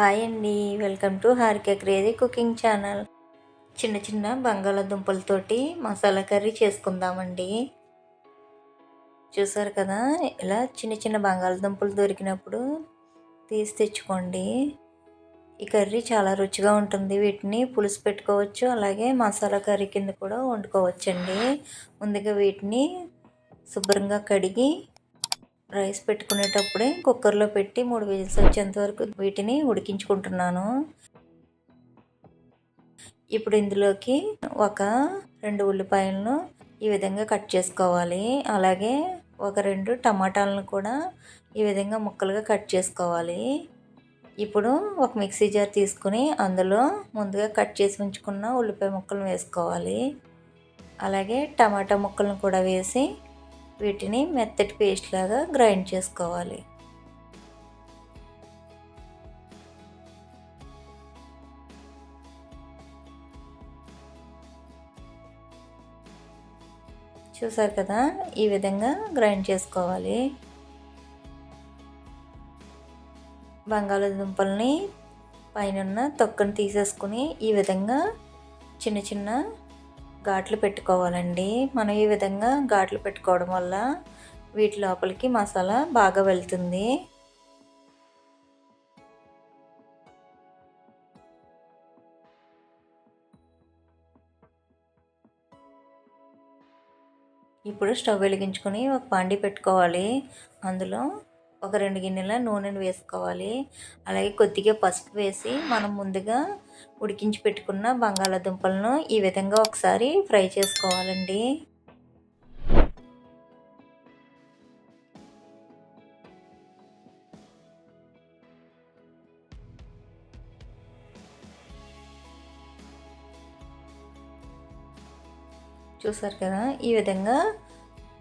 Hi అండి. Welcome to Harika crazy cooking channel. చిన్న చిన్న బంగాళాదుంపలతోటి మసాలా కర్రీ చేసుకుందామండి. చూసారు కదా ఇలా చిన్న చిన్న బంగాళదుంపలు దొరికినప్పుడు తీసి తెచ్చుకోండి. ఈ కర్రీ చాలా రుచిగా ఉంటుంది. వీటిని పులుసు పెట్టుకోవచ్చు అలాగే మసాలా కర్రీ కింద కూడా వండుకోవచ్చండి. ముందుగా వీటిని శుభ్రంగా కడిగి రైస్ పెట్టుకునేటప్పుడే కుక్కర్లో పెట్టి మూడు విజిల్స్ వచ్చేంత వరకు వీటిని ఉడికించుకుంటున్నాను. ఇప్పుడు ఇందులోకి ఒక రెండు ఉల్లిపాయలను ఈ విధంగా కట్ చేసుకోవాలి. అలాగే ఒక రెండు టమాటాలను కూడా ఈ విధంగా ముక్కలుగా కట్ చేసుకోవాలి. ఇప్పుడు ఒక మిక్సీ జార్ తీసుకుని అందులో ముందుగా కట్ చేసి ఉంచుకున్న ఉల్లిపాయ ముక్కలను వేసుకోవాలి. అలాగే టమాటా ముక్కలను కూడా వేసి వీటిని మెత్తటి పేస్ట్ లాగా గ్రైండ్ చేసుకోవాలి. చూసారు కదా ఈ విధంగా గ్రైండ్ చేసుకోవాలి. బంగాళాదుంపల్ని పైన తొక్కను తీసేసుకుని ఈ విధంగా చిన్న చిన్న ఘాట్లు పెట్టుకోవాలండి. మనం ఈ విధంగా ఘాట్లు పెట్టుకోవడం వల్ల వీటి లోపలికి మసాలా బాగా వెళ్తుంది. ఇప్పుడు స్టవ్ వెలిగించుకొని ఒక పాండి పెట్టుకోవాలి. అందులో ఒక రెండు గిన్నెల నూనెను వేసుకోవాలి. అలాగే కొద్దిగా పసుపు వేసి మనం ముందుగా ఉడికించి పెట్టుకున్న బంగాళాదుంపలను ఈ విధంగా ఒకసారి ఫ్రై చేసుకోవాలండి. చూసారు కదా? ఈ విధంగా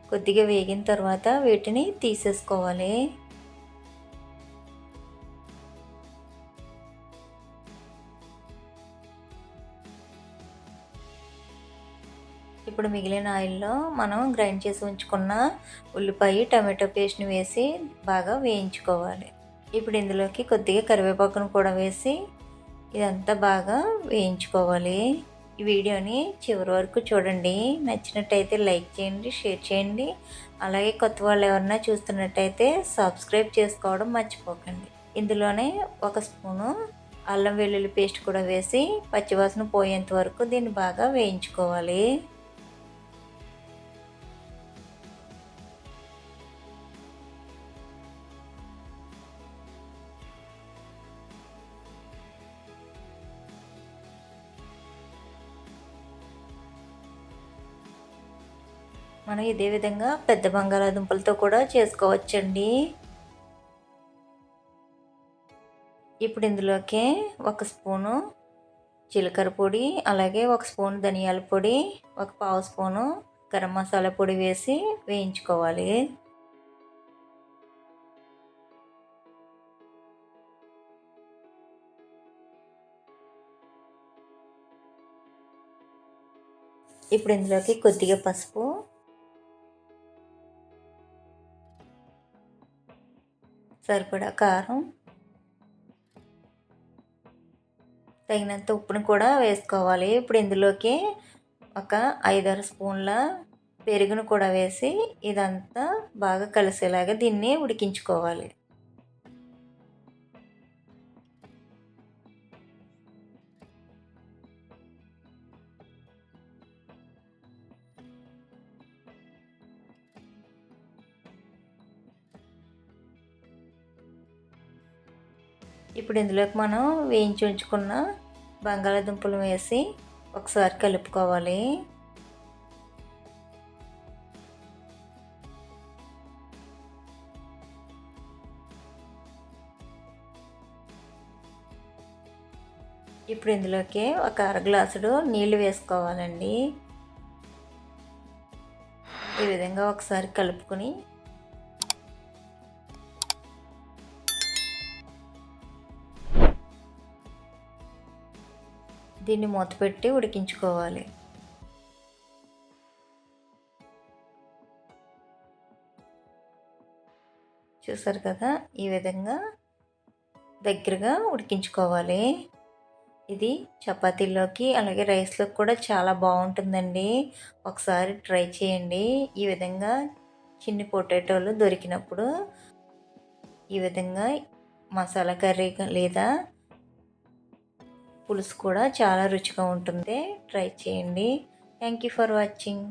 కొద్దిగా వేగిన తర్వాత వీటిని తీసేసుకోవాలి. ఇప్పుడు మిగిలిన ఆయిల్లో మనం గ్రైండ్ చేసి ఉంచుకున్న ఉల్లిపాయ టమాటో పేస్ట్ని వేసి బాగా వేయించుకోవాలి. ఇప్పుడు ఇందులోకి కొద్దిగా కరివేపాకును కూడా వేసి ఇదంతా బాగా వేయించుకోవాలి. ఈ వీడియోని చివరి వరకు చూడండి. నచ్చినట్టయితే లైక్ చేయండి షేర్ చేయండి. అలాగే కొత్త వాళ్ళు ఎవరన్నా చూస్తున్నట్టయితే సబ్స్క్రైబ్ చేసుకోవడం మర్చిపోకండి. ఇందులోనే ఒక స్పూను అల్లం వెల్లుల్లి పేస్ట్ కూడా వేసి పచ్చివాసన పోయేంత వరకు దీన్ని బాగా వేయించుకోవాలి. మనం ఇదే విధంగా పెద్ద బంగాళాదుంపలతో కూడా చేసుకోవచ్చండి. ఇప్పుడు ఇందులోకి ఒక స్పూను జీలకర్ర పొడి అలాగే ఒక స్పూన్ ధనియాల పొడి ఒక పావు స్పూను గరం మసాలా పొడి వేసి వేయించుకోవాలి. ఇప్పుడు ఇందులోకి కొద్దిగా పసుపు సరిపడా కారం తగినంత ఉప్పును కూడా వేసుకోవాలి. ఇప్పుడు ఇందులోకి ఒక ఐదారు స్పూన్ల పెరుగును కూడా వేసి ఇదంతా బాగా కలిసేలాగా దీన్ని ఉడికించుకోవాలి. ఇప్పుడు ఇందులోకి మనం వేయించి ఉంచుకున్న బంగాళాదుంపలు వేసి ఒకసారి కలుపుకోవాలి. ఇప్పుడు ఇందులోకి ఒక అర గ్లాసుడు నీళ్ళు వేసుకోవాలండి. ఈ విధంగా ఒకసారి కలుపుకొని దీన్ని మూత పెట్టి ఉడికించుకోవాలి. చూసారు కదా? ఈ విధంగా దగ్గరగా ఉడికించుకోవాలి. ఇది చపాతీలోకి అలాగే రైస్లోకి కూడా చాలా బాగుంటుందండి. ఒకసారి ట్రై చేయండి. ఈ విధంగా చిన్ని పొటాటోలు దొరికినప్పుడు ఈ విధంగా మసాలా కర్రీ లేదా పులుసు కూడా చాలా రుచిగా ఉంటుంది. ట్రై చేయండి. Thank you for watching